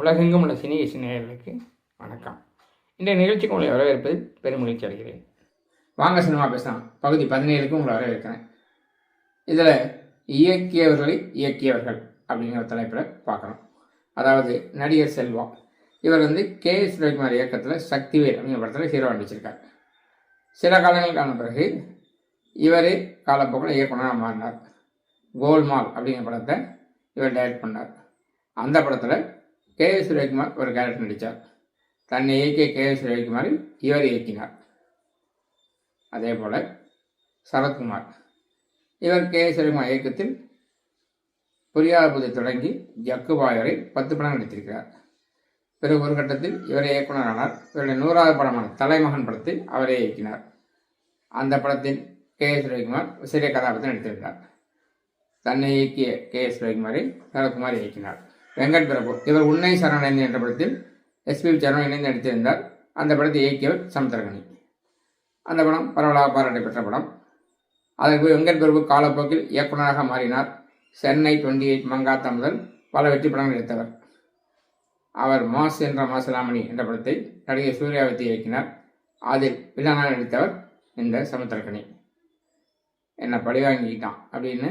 உலகெங்கும் உள்ள சினி சினியர்களுக்கு வணக்கம். இன்றைய நிகழ்ச்சிக்கு உங்களை வரவேற்பது பெருமகிழ்ச்சி அடைகிறேன். வாங்க சினிமா பேசலாம். பகுதி பதினேழுக்கு உங்களை வரவேற்கிறேன். இதில் இயக்கியவர்களை இயக்கியவர்கள் அப்படிங்கிற தலைப்பில் பார்க்குறோம் அதாவது நடிகர் செல்வா. இவர் வந்து கே எஸ் ரவிக்குமார் இயக்கத்தில் சக்திவேல் அப்படிங்கிற படத்தில் ஹீரோ நடிச்சிருக்கார். சில காலங்களுக்கான பிறகு இவரே காலப்போக்கில் இயக்குனராக மாறினார். கோல்மால் அப்படிங்கிற படத்தை இவர் டைரக்ட் பண்ணார். அந்த படத்தில் கே எஸ் ரவிக்குமார் ஒரு கேரக்டர் நடித்தார் தன்னை இயக்கிய கே எஸ் ரவிக்குமார் இவர் இயக்கினார். அதே போல் சரத்குமார். இவர் கே எஸ் ரவிக்குமார் இயக்கத்தில் புரியாத புதை தொடங்கி ஜக்குபாய் வரை பத்து படம் நடித்திருக்கிறார். பிறகு ஒரு கட்டத்தில் இவரே இயக்குனரானார் இவருடைய நூறாவது படமான தலைமகன் படத்தை அவரே இயக்கினார். அந்த படத்தில் கே எஸ் ரவிக்குமார் சிறிய கதாபாத்திரம் நடித்திருந்தார். தன்னை இயக்கிய கே எஸ் ரவிக்குமாரை சரத்குமார் இயக்கினார். வெங்கட் பிரபு. இவர் உன்னை சரணடைந்து என்ற படத்தில் எஸ்பி சரண் இணைந்து நடித்திருந்தார். அந்த படத்தை இயக்கியவர் சமுத்திரகனி அந்த படம் பரவலாக பாராட்டு பெற்ற படம். அதற்கு வெங்கட் பிரபு காலப்போக்கில் இயக்குநராக மாறினார். சென்னை டுவெண்ட்டி எயிட் மங்காத்தா முதல் பல வெற்றி படங்கள் எடுத்தவர். அவர் மாஸ் என்ற மாசலாமணி என்ற படத்தை நடிகை சூர்யாவதி இயக்கினார். அதில் வில்லனாக நடித்தவர் இந்த சமுத்திரக்கணி என்னை பழி வாங்கிக்கிட்டான் அப்படின்னு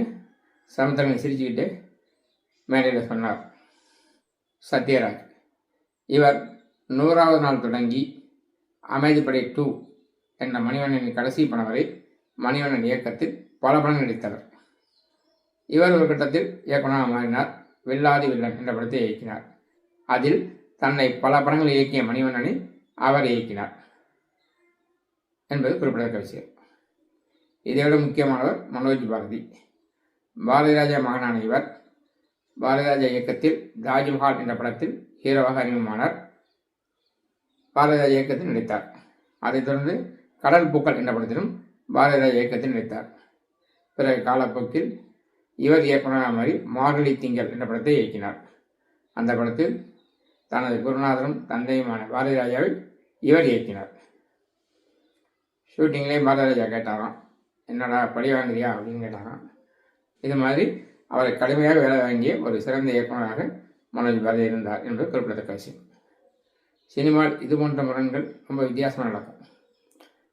சமுத்திரக்கணி சிரிச்சுக்கிட்டு மேடையில் சொன்னார். சத்யராஜ். இவர் நூறாவது நாள் தொடங்கி அமைதிப்படை டூ என்ற மணிவண்ணனின் கடைசி படம் வரை மணிவண்ணன் இயக்கத்தில் பல படங்கள் நடித்தவர். இவர் ஒரு கட்டத்தில் இயக்குனராக மாறினார் வில்லாதி வில்லன் என்ற படத்தை இயக்கினார். அதில் தன்னை பல படங்கள் இயக்கிய மணிவண்ணனை அவர் இயக்கினார் என்பது குறிப்பிடத்தக்க விஷயம். இதைவிட முக்கியமானவர் மனோஜ் பாரதி. பாரதிராஜா மகனான இவர் பாரதிராஜா இயக்கத்தில் தாஜ்மஹால் என்ற படத்தில் ஹீரோவாக அறிமுகமானார். பாரதிராஜா இயக்கத்தில் நடித்தார். அதைத் தொடர்ந்து கடல் பூக்கள் என்ற படத்திலும் பாரதிராஜா இயக்கத்தில் நடித்தார். பிறகு காலப்போக்கில் இவர் இயக்குநராக மாறி மார்கழி திங்கள் என்ற படத்தை இயக்கினார். அந்த படத்தில் தனது குருநாதரும் தந்தையுமான பாரதிராஜாவை இவர் இயக்கினார். ஷூட்டிங்லேயே பாரதிராஜா கேட்டாராம் என்னடா படி வாங்குறியா? அப்படின்னு கேட்டாராம். இது மாதிரி அவரை கடுமையாக வேலை வாங்கிய ஒரு சிறந்த இயக்குநராக மனோஜ் பாரதி இருந்தார் என்பது குறிப்பிடத்தக்க விஷயம். சினிமாவில் இது போன்ற முரண்கள் ரொம்ப வித்தியாசமாக நடக்கும்.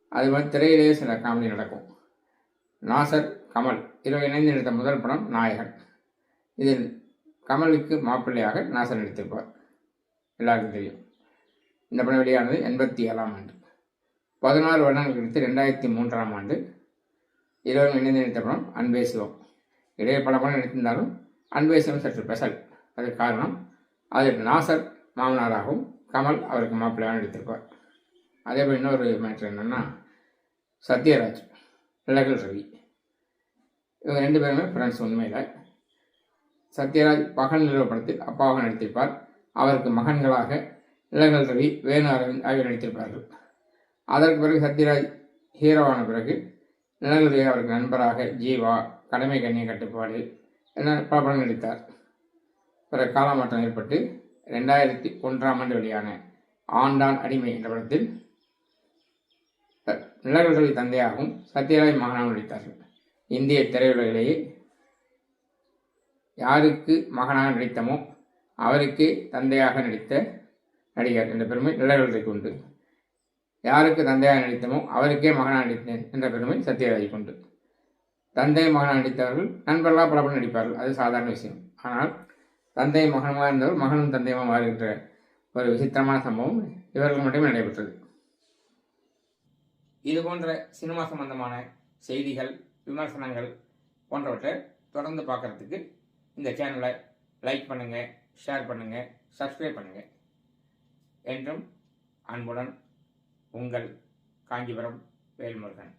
அது மாதிரி திரையிலேயே சில காமெடி நடக்கும். நாசர் கமல் இருவர் இணைந்து நடித்த முதல் படம் நாயகன். இதில் கமலுக்கு மாப்பிள்ளையாக நாசர் நடித்திருப்பார். எல்லாருக்கும் தெரியும். இந்த படம் வெளியானது எண்பத்தி ஏழாம் ஆண்டு. பதினாறு வருடங்கள் கழித்து ரெண்டாயிரத்தி மூன்றாம் ஆண்டு இருவரும் இணைந்து நடித்த படம் அன்பே சிவம். இடையே பல படம் நடித்திருந்தாலும் அன்பே சற்று பெசல். அதற்கு காரணம் அதற்கு நாசர் மாமனாராகவும் கமல் அவருக்கு மாப்பிள்ளையாக நடித்திருப்பார். அதே போல் இன்னொரு மேட்ரு என்னென்னா சத்யராஜ் இலகல் ரவி. இவங்க ரெண்டு பேருமே ஃப்ரெண்ட்ஸ் உண்மையில். சத்யராஜ் பகல் நிலவு படத்தில் அப்பாவாக நடித்திருப்பார். அவருக்கு மகன்களாக இளங்கல் ரவி வேணு அரவிந்த் ஆகியோர் நடித்திருப்பார்கள். அதற்கு பிறகு சத்யராஜ் ஹீரோவான பிறகு இளங்கல் ரவி அவருக்கு நண்பராக ஜீவா கடமை கண்ணிய கட்டுப்பாடு என பல படங்கள் நடித்தார் பிறகு காலமாற்றம் ஏற்பட்டு ரெண்டாயிரத்தி ஒன்றாம் ஆண்டு வெளியான ஆண்டான் அடிமை என்ற படத்தில் நிலங்கள் தந்தையாகவும் சத்யராஜ் மகனாகவும் நடித்தார்கள். இந்திய திரையுலகிலேயே யாருக்கு மகனாக நடித்தமோ அவருக்கே தந்தையாக நடித்த நடிகர் என்ற பெருமை நிலவரத்துக்கு உண்டு. யாருக்கு தந்தையாக நடித்தமோ அவருக்கே மகனாக நடித்தேன் என்ற பெருமை சத்யராஜுக்கு உண்டு. தந்தை மகனாக நடித்தவர்கள் நண்பர்களாக பல படம் நடிப்பார்கள். அது சாதாரண விஷயம். ஆனால் தந்தை மகனமாக இருந்தவர் மகனும் தந்தையுமாக மாறுகின்ற ஒரு விசித்திரமான சம்பவம் இவர்கள் மட்டுமே நடைபெற்றது. இது போன்ற சினிமா சம்பந்தமான செய்திகள் விமர்சனங்கள் போன்றவற்றை தொடர்ந்து பார்க்குறதுக்கு இந்த சேனலை லைக் பண்ணுங்கள் ஷேர் பண்ணுங்கள் சப்ஸ்கிரைப் பண்ணுங்கள் என்றும் அன்புடன் உங்கள் காஞ்சிபுரம் வேல்முருகன்.